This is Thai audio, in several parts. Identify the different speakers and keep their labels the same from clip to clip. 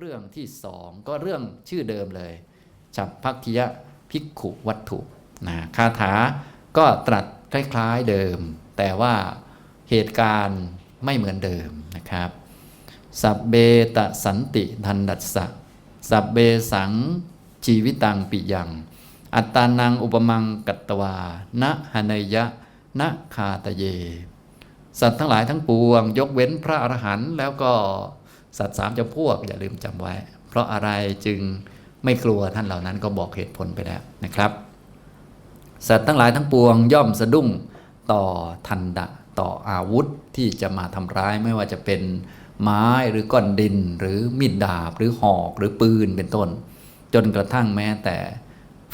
Speaker 1: เรื่องที่สองก็เรื่องชื่อเดิมเลยฉับพักคิยะภิกขุวัตถุนะคาถาก็ตรัสคล้ายๆเดิม แต่ว่าเหตุการณ์ไม่เหมือนเดิมนะครับสัพเบตะสันติทันดัสสะสัพเบสังชีวิตังปิยัง อัตตานังอุปมังกัตตวานะหนยะนะคาตเย สัตว์ทั้งหลายทั้งปวง ยกเว้นพระอรหันต์แล้วก็ สัตว์สามจำพวกอย่าลืมจำไว้ เพราะอะไรจึงไม่กลัวท่านเหล่านั้นก็บอกเหตุผลไปแล้วนะครับ สัตว์ทั้งหลายทั้งปวงย่อมสะดุ้งต่อทันดะต่ออาวุธที่จะมาทำร้ายไม่ว่าจะเป็นไม้หรือก้อนดิน หรือมีดดาบหรือหอกหรือปืนเป็นต้น จนกระทั่งแม้แต่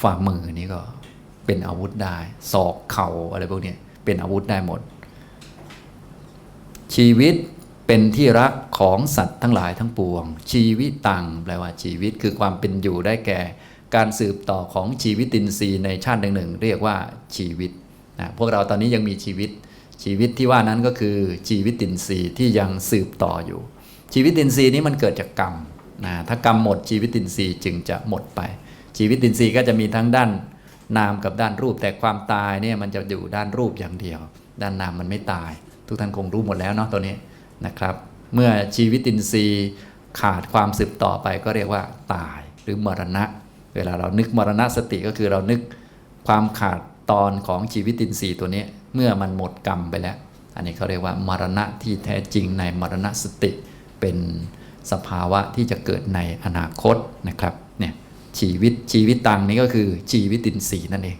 Speaker 1: ฝ่ามือนี่ก็เป็นอาวุธได้ศอกเข่าอะไรพวกนี้เป็นอาวุธได้หมด ชีวิต เป็นที่รักของสัตว์ทั้งหลายทั้งปวง ชีวิตตังแปลว่าชีวิตคือความเป็นอยู่ได้แก่ การสืบต่อของชีวิตินทรีย์ในชาติหนึ่งๆเรียกว่าชีวิตนะพวกเราตอนนี้ยังมีชีวิต ชีวิตที่ว่านั้นก็คือชีวิตินทรีย์ที่ยังสืบต่ออยู่ ชีวิตินทรีย์นี้มันเกิดจากกรรมนะถ้ากรรมหมดชีวิตินทรีย์จึงจะหมดไป ชีวิตินทรีย์ก็จะมีทั้งด้านนามกับด้านรูปแต่ความตายเนี่ยมันจะอยู่ด้านรูปอย่างเดียว ด้านนามมันไม่ตาย ทุกท่านคงรู้หมดแล้วเนาะตัวนี้ นะครับ เมื่อชีวิตินทรีย์ขาดความสืบต่อไปก็เรียกว่าตายหรือมรณะ เวลาเรานึกมรณะสติก็คือเรานึกความขาดตอนของชีวิตินทรีย์ตัวนี้ เมื่อมันหมดกรรมไปแล้ว อันนี้เขาเรียกว่ามรณะที่แท้จริงในมรณะสติ เป็นสภาวะที่จะเกิดในอนาคตนะครับเนี่ยชีวิตชีวิตตังนี้ก็คือชีวิตินทรีย์นั่นเอง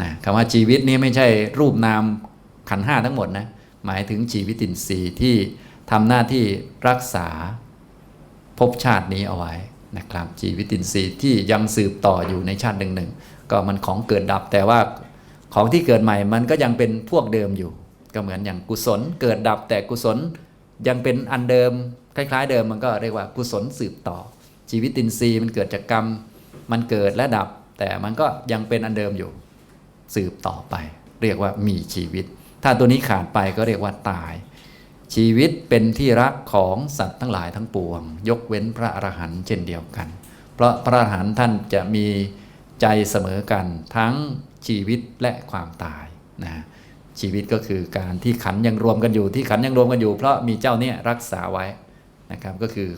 Speaker 1: นะคำว่าชีวิตนี้ไม่ใช่รูปนามขันห้าทั้งหมดนะหมายถึงชีวิตินทรีย์ที่ ทำหน้าที่รักษาภพชาตินี้เอาไว้นะครับชีวิตินทรีย์ที่ยังสืบต่ออยู่ในชาติหนึ่งหนึ่งก็มันของเกิดดับแต่ว่าของที่เกิดใหม่มันก็ยังเป็นพวกเดิมอยู่ ก็เหมือนอย่างกุศลเกิดดับแต่กุศลยังเป็นอันเดิม คล้าย ๆ เดิมมันก็เรียกว่ากุศลสืบต่อ ชีวิตินทรีย์มันเกิดจากกรรม มันเกิดและดับ แต่มันก็ยังเป็นอันเดิมอยู่ สืบต่อไป เรียกว่ามีชีวิต ถ้าตัวนี้ขาดไปก็เรียกว่าตาย ชีวิตเป็นที่รักของสัตว์ทั้งหลายทั้งปวง ยกเว้นพระอรหันต์เช่นเดียวกัน เพราะพระอรหันต์ท่านจะมีใจเสมอกันทั้งชีวิตและความตายนะชีวิตก็คือการที่ขันยังรวมกันอยู่ที่ขันยังรวมกันอยู่ เพราะมีเจ้าเนี่ยรักษาไว้นะครับก็คือ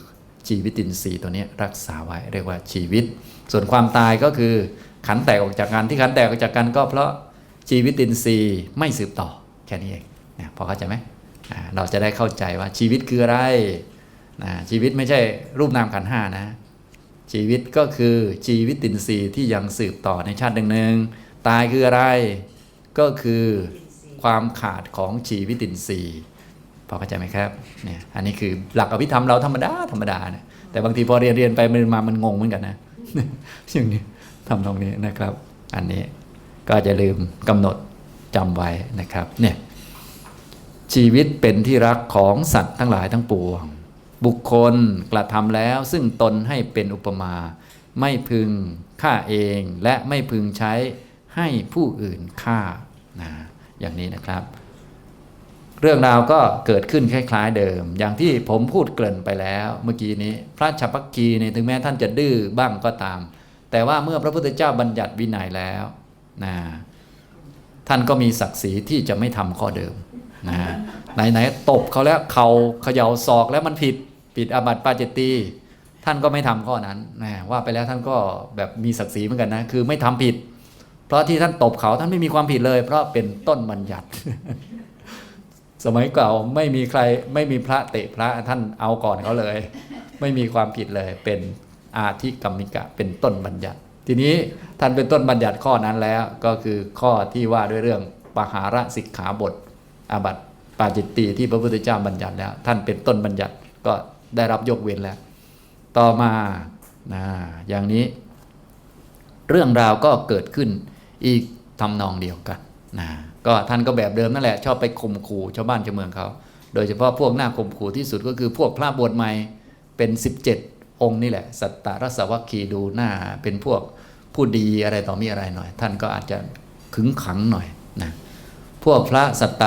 Speaker 1: ชีวิตินทรีย์ตัวเนี้ยรักษาไว้เรียกว่าชีวิต ส่วนความตายก็คือขันแตกออกจากกันที่ขันแตกออกจากกันก็เพราะชีวิตินทรีย์ไม่สืบต่อแค่นี้เองนะพอเข้าใจไหม เราจะได้เข้าใจว่าชีวิตคืออะไรนะชีวิตไม่ใช่รูปนามขันห้านะ ชีวิตก็คือชีวิตตินทรีย์ที่ยังสืบต่อในชาติหนึ่งหนึ่งตายคืออะไร ก็คือความขาดของชีวิตินทรีย์พอเข้าใจไหมครับเนี่ยอันนี้คือหลักอภิธรรมเราธรรมดาธรรมดาเนี่ยแต่บางทีพอเรียนเรียนไปมันมามันงงเหมือนกันนะอย่างนี้ทำตรงนี้นะครับ อันนี้ก็จะลืมกำหนดจำไว้นะครับเนี่ย ชีวิตเป็นที่รักของสัตว์ทั้งหลายทั้งปวง บุคคลกระทำแล้วซึ่งตนให้เป็นอุปมา ไม่พึงฆ่าเองและไม่พึงใช้ให้ผู้อื่นฆ่านะอย่างนี้นะครับ เรื่องราวก็เกิดขึ้นคล้าย ๆ เดิม อย่างที่ผมพูดเกริ่นไปแล้ว เมื่อกี้นี้ พระฉัพพคีเนี่ยถึงแม้ท่านจะดื้อบ้างก็ตาม แต่ว่าเมื่อพระพุทธเจ้าบัญญัติวินัยแล้วนะท่านก็มีศักดิ์ศรีที่จะไม่ทำข้อเดิม นะไหนๆตบเขาแล้วเขาเขย่าศอกแล้วมันผิดผิดอาบัติปาจิตตีท่านก็ไม่ทำข้อนั้นนะว่าไปแล้วท่านก็แบบมีศักดิ์ศรีเหมือนกันนะคือไม่ทำผิด เพราะที่ท่านตบเขาท่านไม่มีความผิดเลย เพราะเป็นต้นบัญญัติ สมัยเก่าไม่มีใครไม่มีพระเตะพระท่านเอาก่อนเขาเลย ไม่มีความผิดเลย เป็นอาธิกรรมิกะ เป็นต้นบัญญัติ ทีนี้ท่านเป็นต้นบัญญัติข้อนั้นแล้ว ก็คือข้อที่ว่าด้วยเรื่องปหาระสิกขาบท อาบัติปาจิตตีที่พระพุทธเจ้าบัญญัติแล้ว ท่านเป็นต้นบัญญัติก็ได้รับยกเว้นแล้ว ต่อมานะอย่างนี้ เรื่องราวก็เกิดขึ้นอีกทำนองเดียวกันนะก็ท่านก็แบบเดิมนั่นแหละ ชอบไปข่มขู่ชาวบ้านชาวเมืองเขา โดยเฉพาะพวกหน้าข่มขู่ที่สุดก็คือพวกพระบวชใหม่เป็น 17 องค์นี่แหละ สัตตรสวัคคีดูหน้า เป็นพวกผู้ดีอะไรต่อมีอะไรหน่อย ท่านก็อาจจะขึงขังหน่อยนะพวกพระสัตต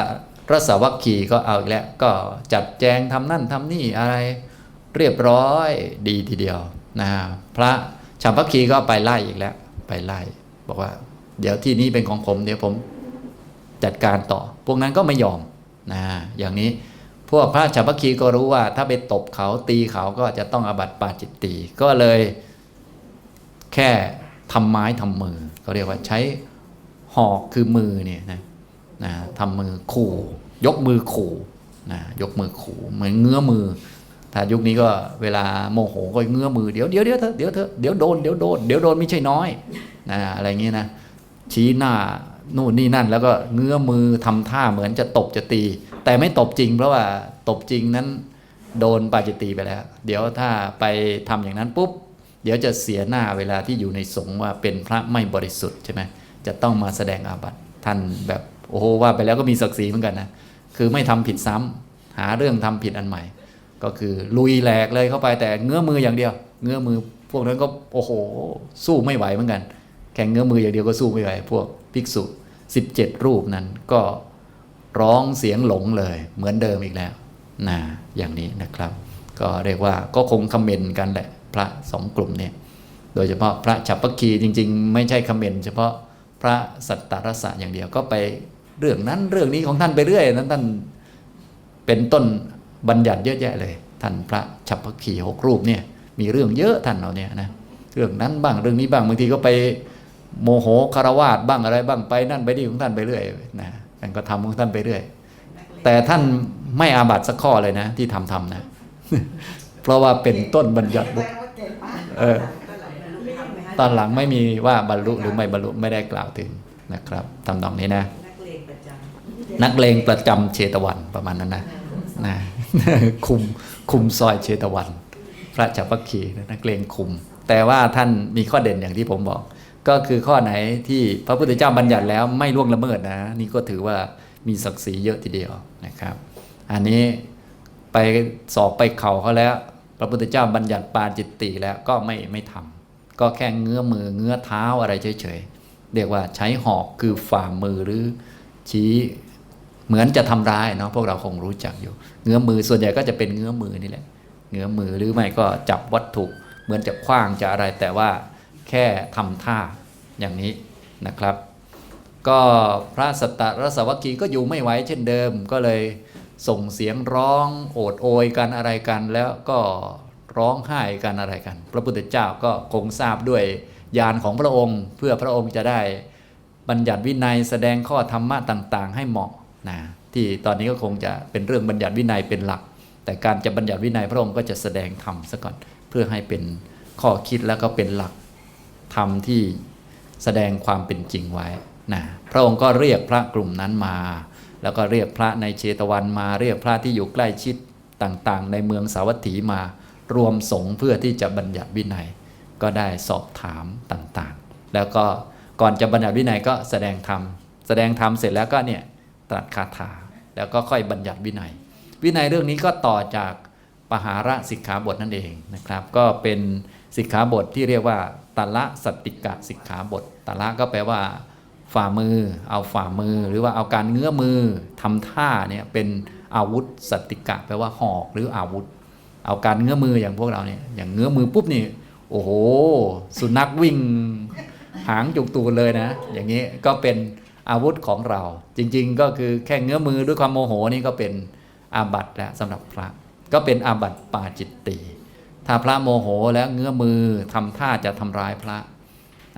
Speaker 1: ะรสวัคคีก็เอาอีกแล้ว ก็จัดแจงทำนั่นทำนี่อะไรเรียบร้อยดีทีเดียวนะพระฉัมพคีก็ไปไล่อีกแล้ว ไปไล่ บอกว่า เดี๋ยวที่นี้เป็นของผมเดี๋ยวผมจัดการต่อ พวกนั้นก็ไม่ยอมนะอย่างนี้พวกพระฉัมพคีก็รู้ว่า ถ้าไปตบเขาตีเขาก็จะต้องอาบัติปาจิตตีก็เลยแค่ทำไม้ทำมือเขาเรียกว่าใช้หอกคือมือเนี่ยนะ นะทำมือขู่ ยกมือขู่นะยกมือขู่เหมือนเงื้อมือ ถ้ายุคนี้ก็เวลาโมโหก็เงื้อมือเดี๋ยวเดี๋ยวเดี๋ยวเถอะเดี๋ยวเถอะเดี๋ยวโดนเดี๋ยวโดนเดี๋ยวโดนไม่ใช่น้อยนะอะไรเงี้ยนะชี้หน้านู่นนี่นั่น แล้วก็เงื้อมือทำท่าเหมือนจะตบจะตี แต่ไม่ตบจริง เพราะว่าตบจริงนั้นโดนปาจิตตีไปแล้ว เดี๋ยวถ้าไปทำอย่างนั้นปุ๊บเดี๋ยวจะเสียหน้าเวลาที่อยู่ในสงฆ์ว่าเป็นพระไม่บริสุทธิ์ใช่ไหมจะต้องมาแสดงอาบัติท่านแบบ โอ้โหว่าไปแล้วก็มีศักดิ์ศรีเหมือนกันนะคือไม่ทำผิดซ้ำหาเรื่องทำผิดอันใหม่ ก็คือลุยแหลกเลยเข้าไปแต่เงื้อมืออย่างเดียว เงื้อมือพวกนั้นก็โอ้โห สู้ไม่ไหวเหมือนกัน แข่งเงื้อมืออย่างเดียวก็สู้ไม่ไหวพวกภิกษุ17 รูปนั้นก็ร้องเสียงหลงเลย เหมือนเดิมอีกแล้วนะอย่างนี้นะครับ ก็เรียกว่าก็คงคอมเมนต์กันแหละ พระสองกลุ่มเนี่ยโดยเฉพาะพระฉับปคีจริง ๆ ไม่ใช่คอมเมนต์เฉพาะพระสัตตรสะอย่างเดียวก็ไป เรื่องนั้นเรื่องนี้ของท่านไปเรื่อยนั้นท่านเป็นต้นบัญญัติเยอะแยะเลย ท่านพระฉับพคีหกรูปเนี่ย มีเรื่องเยอะท่านเราเนี่ยนะเรื่องนั้นบ้างเรื่องนี้บ้างบางทีก็ไปโมโหคารวาสบ้างอะไรบ้างไปนั่นไปนี่ของท่านไปเรื่อยนะท่านก็ทำของท่านไปเรื่อย แต่ท่านไม่อาบัตสักข้อเลยนะที่ทำทำนะ เพราะว่าเป็นต้นบัญญัติบุคเออตอนหลังไม่มีว่าบรรลุหรือไม่บรรลุไม่ได้กล่าวถึงนะครับทำนองนี้นะ
Speaker 2: นักเลงประจ
Speaker 1: นักเลงประจำเชตวันประมาณนั้นนะนะคุมคุมซอยเชตวัน พระจักรพรรคีนะนักเลงคุม แต่ว่าท่านมีข้อเด่นอย่างที่ผมบอก ก็คือข้อไหนที่พระพุทธเจ้าบัญญัติแล้วไม่ล่วงละเมิดนะ นี่ก็ถือว่ามีศักดิ์ศรีเยอะทีเดียวนะครับ อันนี้ไปสอบไปเข่าเขาแล้ว พระพุทธเจ้าบัญญัติปาจิตติแล้วก็ไม่ไม่ทำก็แค่เงื้อมือเงื้อเท้าอะไรเฉยๆเรียกว่าใช้หอกคือฝ่ามือหรือชี้ เหมือนจะทำร้ายเนาะพวกเราคงรู้จักอยู่ เงื้อมือส่วนใหญ่ก็จะเป็นเงื้อมือนี่แหละ เงื้อมือหรือไม่ก็จับวัตถุเหมือนจะคว้างจะอะไรแต่ว่าแค่ทำท่าอย่างนี้นะครับ ก็พระสัตตรสวัคคีก็อยู่ไม่ไหวเช่นเดิม ก็เลยส่งเสียงร้องโอดโอยกันอะไรกัน แล้วก็ร้องไห้กันอะไรกัน พระพุทธเจ้าก็คงทราบด้วยญาณของพระองค์ เพื่อพระองค์จะได้บัญญัติวินัยแสดงข้อธรรมะต่าง ๆ ให้เหมาะ นะที่ตอนนี้ก็คงจะเป็นเรื่องบัญญัติวินัยเป็นหลัก แต่การจะบัญญัติวินัยพระองค์ก็จะแสดงธรรมซะก่อนเพื่อให้เป็นข้อคิดแล้วก็เป็นหลักธรรมที่แสดงความเป็นจริงไว้นะพระองค์ก็เรียกพระกลุ่มนั้นมา แล้วก็เรียกพระในเชตวันมา เรียกพระที่อยู่ใกล้ชิดต่างๆ ในเมืองสาวัตถีมารวมสงฆ์เพื่อที่จะบัญญัติวินัย ก็ได้สอบถามต่างๆ แล้วก็ก่อนจะบัญญัติวินัยก็แสดงธรรมแสดงธรรมเสร็จแล้วก็เนี่ย รัสคาถา แล้วก็ค่อยบัญญัติวินัย วินัยเรื่องนี้ก็ต่อจากปหาระสิกขาบทนั่นเองนะครับ ก็เป็นสิกขาบทที่เรียกว่าตละสติกะสิกขาบทตละก็แปลว่า ฝ่ามือ เอาฝ่ามือ หรือว่าเอาการเงื้อมือทำท่าเนี่ยเป็นอาวุธสติกะแปลว่าหอกหรืออาวุธ เอาการเงื้อมืออย่างพวกเราเนี่ยอย่างเงื้อมือปุ๊บนี่โอ้โห สุนัขวิ่ง หางจุกตูเลยนะ อย่างนี้ก็เป็น อาวุธของเรา จริง ๆ ก็คือแค่เงื้อมือด้วยความโมโหนี่ก็เป็นอาบัติแล้วสำหรับพระ ก็เป็นอาบัติปาจิตตีถ้าพระโมโหแล้วเงื้อมือทำท่าจะทำร้ายพระ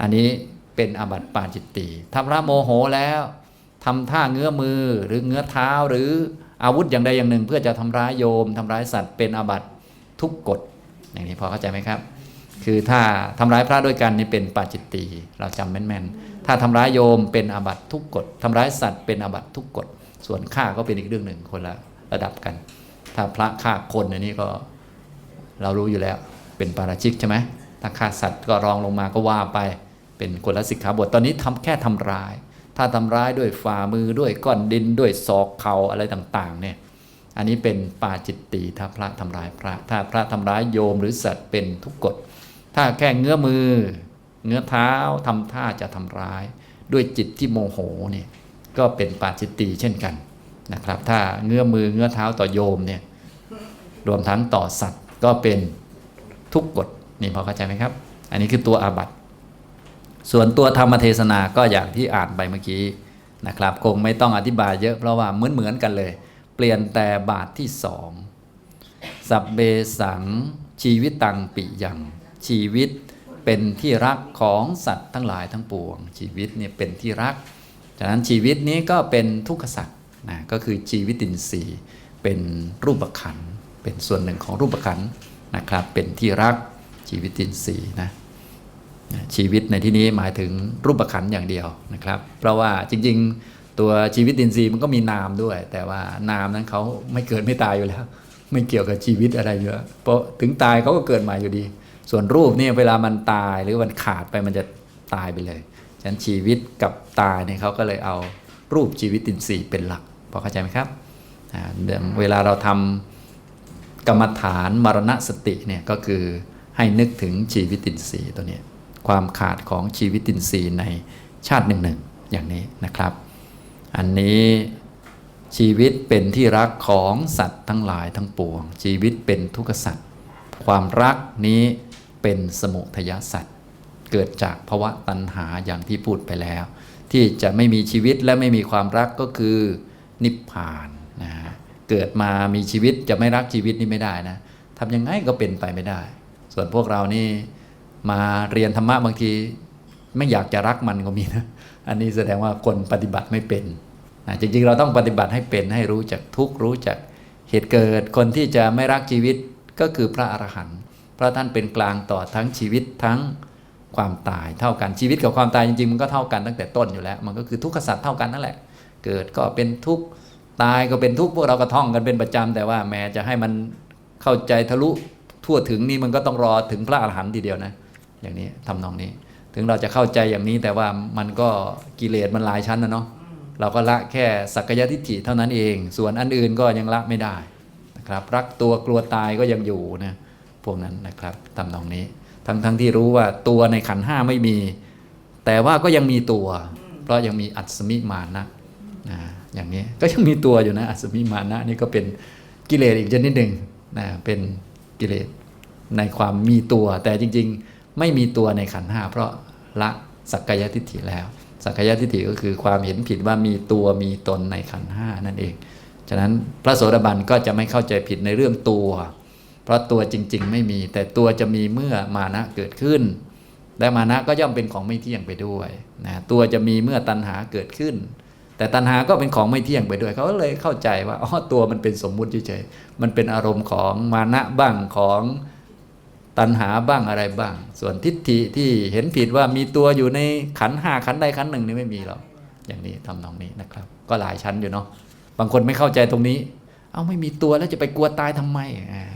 Speaker 1: อันนี้เป็นอาบัติปาจิตตีถ้าพระโมโหแล้วทำท่าเงื้อมือหรือเงื้อเท้าหรืออาวุธอย่างใดอย่างหนึ่ง เพื่อจะทำร้ายโยมทำร้ายสัตว์เป็นอาบัติทุกกฎอย่างนี้พอเข้าใจไหมครับ คือถ้าทำร้ายพระด้วยกันนี่เป็นปาจิตตีเราจำแม่นๆ ถ้าทำร้ายโยมเป็นอาบัติทุกกฎทำร้ายสัตว์เป็นอาบัติทุกกฎส่วนฆ่าก็เป็นอีกเรื่องหนึ่งคนละระดับกัน ถ้าพระฆ่าคนอันนี้ก็เรารู้อยู่แล้วเป็นปาราชิกใช่ไหมถ้าฆ่าสัตว์ก็รองลงมาก็ว่าไปเป็นคนละสิกขาบทตอนนี้ทำแค่ทำร้าย ถ้าทำร้ายด้วยฝ่ามือด้วยก้อนดินด้วยศอกเข่าอะไรต่างๆเนี่ยอันนี้เป็นปาจิตตีถ้าพระทำร้ายพระ ถ้าพระทำร้ายโยมหรือสัตว์เป็นทุกกฎถ้าแค่เงื้อมือ เงื้อเท้าทำท่าจะทำร้าย ด้วยจิตที่โมโหเนี่ยก็เป็นปาจิตตีเช่นกันนะครับ ถ้าเงื้อมือเงื้อเท้าต่อโยมเนี่ยรวมทั้งต่อสัตว์ก็เป็นทุกกฎนี่พอเข้าใจไหมครับ อันนี้คือตัวอาบัติ ส่วนตัวธรรมเทศนาก็อย่างที่อ่านไปเมื่อกี้นะครับ คงไม่ต้องอธิบายเยอะเพราะว่าเหมือนเหมือนๆกันเลย เปลี่ยนแต่บาทที่สองสัพเบสังชีวิตตังปิยังชีวิต เป็นที่รักของสัตว์ทั้งหลายทั้งปวง ชีวิตเนี่ยเป็นที่รักฉะนั้นชีวิตนี้ก็เป็นทุกขสัตว์นะก็คือชีวิตินทรีย์เป็นรูปขันเป็นส่วนหนึ่งของรูปขันนะครับ เป็นที่รักชีวิตินทรีย์นะชีวิตในที่นี้หมายถึงรูปขันอย่างเดียวนะครับ เพราะว่าจริงๆ ตัวชีวิตินทรีย์มันก็มีนามด้วย แต่ว่านามนั้นเขาไม่เกิดไม่ตายอยู่แล้ว ไม่เกี่ยวกับชีวิตอะไรเยอะเพราะถึงตายเขาก็เกิดใหม่อยู่ดี ส่วนรูปเนี่ยเวลามันตายหรือมันขาดไปมันจะตายไปเลย ฉะนั้นชีวิตกับตายเนี่ยเขาก็เลยเอารูปชีวิตดินทรีย์เป็นหลัก พอเข้าใจไหมครับ เวเวลาเราทำกรรมฐานมรณสติเนี่ยก็คือให้นึกถึงชีวิตินทรีย์ตัวนี้ความขาดของชีวิตินทรีย์ในชาติหนึ่งหนึ่งอย่างนี้นะครับ อันนี้ชีวิตเป็นที่รักของสัตว์ทั้งหลายทั้งปวง ชีวิตเป็นทุกขสัตว์ความรักนี้ เป็นสมุทยสัตว์เกิดจากภาวะตัณหาอย่างที่พูดไปแล้ว ที่จะไม่มีชีวิตและไม่มีความรักก็คือนิพพานนะฮะเกิดมามีชีวิตจะไม่รักชีวิตนี่ไม่ได้นะทำยังไงก็เป็นไปไม่ได้ ส่วนพวกเรานี่มาเรียนธรรมะบางที ไม่อยากจะรักมันก็มีนะ อันนี้แสดงว่าคนปฏิบัติไม่เป็นนะจริงๆเราต้องปฏิบัติให้เป็นให้รู้จักทุกข์รู้จักเหตุเกิดคนที่จะไม่รักชีวิตก็คือพระอรหันต์ เพราะท่านเป็นกลางต่อทั้งชีวิตทั้งความตายเท่ากันชีวิตกับความตายจริงๆมันก็เท่ากันตั้งแต่ต้นอยู่แล้ว มันก็คือทุกขสัตว์เท่ากันนั่นแหละ เกิดก็เป็นทุกข์ตายก็เป็นทุกข์พวกเราก็ท่องกันเป็นประจำแต่ว่าแม้จะให้มันเข้าใจทะลุทั่วถึงนี่มันก็ต้องรอถึงพระอรหันต์ทีเดียวนะ อย่างนี้ทำนองนี้ ถึงเราจะเข้าใจอย่างนี้แต่ว่ามันก็กิเลสมันหลายชั้นนะเนาะเราก็ละแค่สักกายทิฏฐิเท่านั้นเอง ส่วนอันอื่นก็ยังละไม่ได้นะครับรักตัวกลัวตายก็ยังอยู่นะ พวกนั้นนะครับทำนองนี้ ทั้งทั้งที่รู้ว่าตัวในขันห้าไม่มี แต่ว่าก็ยังมีตัว เพราะยังมีอัศมิมานะนะอย่างนี้ก็ยังมีตัวอยู่นะอัศมิมานะนี่ก็เป็นกิเลสอีกชนิดหนึ่งนะเป็นกิเลสในความมีตัว แต่จริงๆไม่มีตัวในขันห้าเพราะละสักกายทิฏฐิแล้ว สักกายทิฏฐิก็คือความเห็นผิดว่ามีตัวมีตนในขันห้านั่นเอง ฉะนั้นพระโสดาบันก็จะไม่เข้าใจผิดในเรื่องตัว เพราะตัวจริง ๆ ไม่มี แต่ตัวจะมีเมื่อมานะเกิดขึ้น และมานะก็ย่อมเป็นของไม่เที่ยงไปด้วยนะตัวจะมีเมื่อตัณหาเกิดขึ้น แต่ตัณหาก็เป็นของไม่เที่ยงไปด้วย เขาเลยเข้าใจว่าอ๋อตัวมันเป็นสมมุติเฉยๆมันเป็นอารมณ์ของมานะบ้างของตัณหาบ้างอะไรบ้าง ส่วนทิฏฐิที่เห็นผิดว่ามีตัวอยู่ในขันห้าขันใดขันหนึ่งนี่ไม่มีหรอกอย่างนี้ทำนองนี้นะครับ ก็หลายชั้นอยู่เนาะบางคนไม่เข้าใจตรงนี้ เอาไม่มีตัวแล้วจะไปกลัวตายทำไม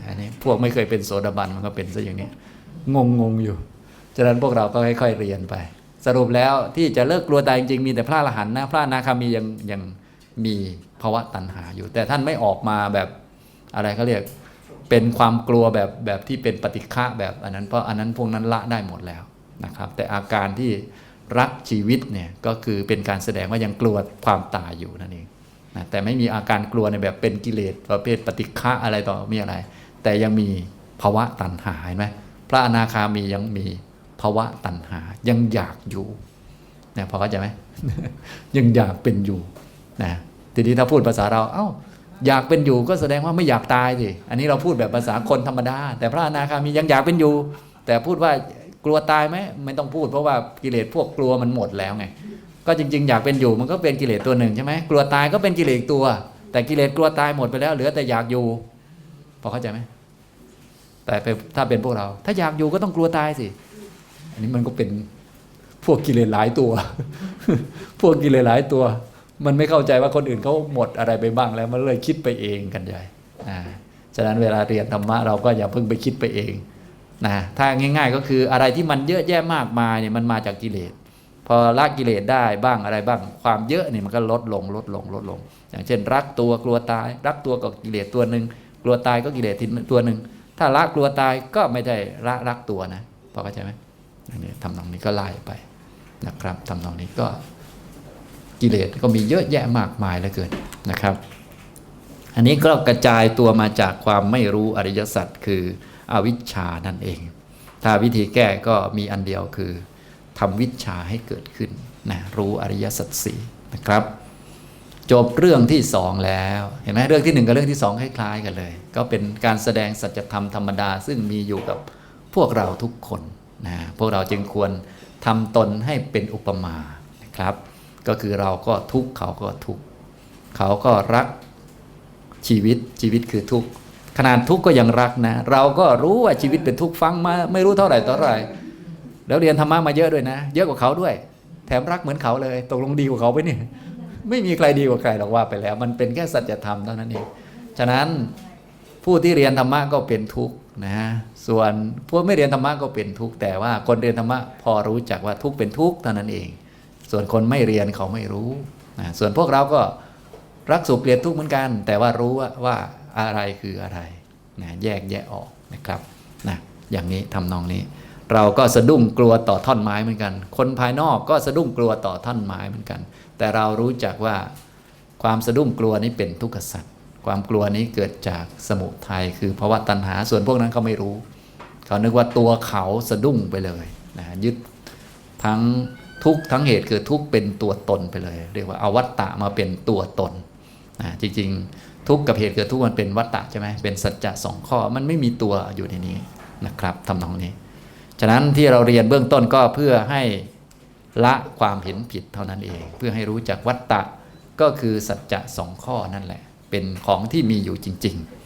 Speaker 1: อันนี้พวกไม่เคยเป็นโสดาบันมันก็เป็นซะอย่างนี้งงงๆอยู่ ฉะนั้นพวกเราก็ค่อยๆเรียนไป สรุปแล้วที่จะเลิกกลัวตายจริงๆมีแต่พระอรหันต์นะพระนาคามียังยังมีภาวะตัณหาอยู่ แต่ท่านไม่ออกมาแบบอะไรเขาเรียกเป็นความกลัวแบบแบบที่เป็นปฏิฆะแบบอันนั้นเพราะอันนั้นพวกนั้นละได้หมดแล้วนะครับ แต่อาการที่รักชีวิตเนี่ยก็คือเป็นการแสดงว่ายังกลัวความตายอยู่นั่นเอง นะแต่ไม่มีอาการกลัวในแบบเป็นกิเลสประเภทปฏิฆะอะไรต่อมีอะไร แต่ยังมีภาวะตัณหาเห็นไหมพระอนาคามียังมีภาวะตัณหายังอยากอยู่นะพอเข้าใจไหมยังอยากเป็นอยู่นะทีนี้ถ้าพูดภาษาเราเอ้าอยากเป็นอยู่ก็แสดงว่าไม่อยากตายสิอันนี้เราพูดแบบภาษาคนธรรมดา แต่พระอนาคามียังอยากเป็นอยู่ แต่พูดว่ากลัวตายไหมไม่ต้องพูดเพราะว่ากิเลสพวกกลัวมันหมดแล้วไง ก็จริง ๆ อยากเป็นอยู่มันก็เป็นกิเลสตัวหนึ่งใช่ไหมกลัวตายก็เป็นกิเลสตัว แต่กิเลสกลัวตายหมดไปแล้วเหลือแต่อยากอยู่พอเข้าใจไหมแต่ถ้าเป็นพวกเรา ถ้าอยากอยู่ก็ต้องกลัวตายสิ อันนี้มันก็เป็นพวกกิเลสหลายตัว พวกกิเลสหลายตัว มันไม่เข้าใจว่าคนอื่นเขาหมดอะไรไปบ้างแล้วมันเลยคิดไปเองกันใหญ่อ่าฉะนั้นเวลาเรียนธรรมะเราก็อย่าเพิ่งไปคิดไปเองนะถ้าง่าย ๆ ก็คืออะไรที่มันเยอะแยะมากมายเนี่ยมันมาจากกิเลส อละกิเลสได้บ้างอะไรบ้าง ความเยอะนี่มันก็ลดลงลดลงลดลง อย่างเช่น รักตัวกลัวตาย รักตัวกับกิเลสตัวหนึ่งกลัวตายก็กิเลสตัวหนึ่งถ้าละกลัวตายก็ไม่ได้ละรักตัวนะพอเข้าใจไหมอันนี้ทำนองนี้ก็ไล่ไปนะครับทำนองนี้ก็กิเลสก็มีเยอะแยะมากมายเหลือเกินนะครับ อันนี้ก็กระจายตัวมาจากความไม่รู้อริยสัจคืออวิชชานั่นเอง ถ้าวิธีแก้ก็มีอันเดียวคือ ทำวิชาให้เกิดขึ้นนะรู้อริยสัจสี่นะครับ จบเรื่องที่สองแล้วเห็นไหมเรื่องที่หนึ่งกับเรื่องที่สองคล้ายๆกันเลย ก็เป็นการแสดงสัจธรรมธรรมดา ซึ่งมีอยู่กับพวกเราทุกคนนะพวกเราจึงควรทำตนให้เป็นอุปมานะครับ ก็คือเราก็ทุกข์เขาก็ทุกข์เขาก็รักชีวิตชีวิตคือทุกข์ขนาดทุกข์ก็ยังรักนะ เราก็รู้ว่าชีวิตเป็นทุกข์ฟังมาไม่รู้เท่าไหร่ต่อเท่าไหร่ แล้วเรียนธรรมะมาเยอะด้วยนะ เยอะกว่าเขาด้วย แถมรักเหมือนเขาเลยตกลงดีกว่าเขาไปเนี่ยไม่มีใครดีกว่าใครหรอกว่าไปแล้ว มันเป็นแค่สัจธรรมเท่านั้นเองฉะนั้นผู้ที่เรียนธรรมะก็เป็นทุกข์นะส่วนพวกไม่เรียนธรรมะก็เป็นทุกข์แต่ว่าคนเรียนธรรมะพอรู้จักว่าทุกข์เป็นทุกข์เท่านั้นเอง ส่วนคนไม่เรียนเขาไม่รู้นะส่วนพวกเราก็รักสุขเกลียดทุกข์เหมือนกัน แต่ว่ารู้ว่าว่าอะไรคืออะไรนะแยกแยะออกนะครับนะอย่างนี้ทำนองนี้ เราก็สะดุ้งกลัวต่อท่อนไม้เหมือนกัน คนภายนอกก็สะดุ้งกลัวต่อท่อนไม้เหมือนกัน แต่เรารู้จักว่าความสะดุ้งกลัวนี้เป็นทุกขสัตว์ความกลัวนี้เกิดจากสมุทัยคือภาวะตัณหาส่วนพวกนั้นเขาไม่รู้ เขานึกว่าตัวเขาสะดุ้งไปเลยนะยึดทั้งทุกข์ทั้งเหตุคือทุกข์เป็นตัวตนไปเลย เรียกว่าเอาวัตตะมาเป็นตัวตนนะจริงๆ ทุกข์กับเหตุเกิดทุกข์มันเป็นวัตตะใช่ไหมเป็นสัจจะสองข้อมันไม่มีตัวอยู่ในนี้นะครับทำนองนี้ ฉะนั้นที่เราเรียนเบื้องต้นก็เพื่อให้ละความเห็นผิดเท่านั้นเอง เพื่อให้รู้จักวัตตะก็คือสัจจะสองข้อนั่นแหละ เป็นของที่มีอยู่จริง ๆ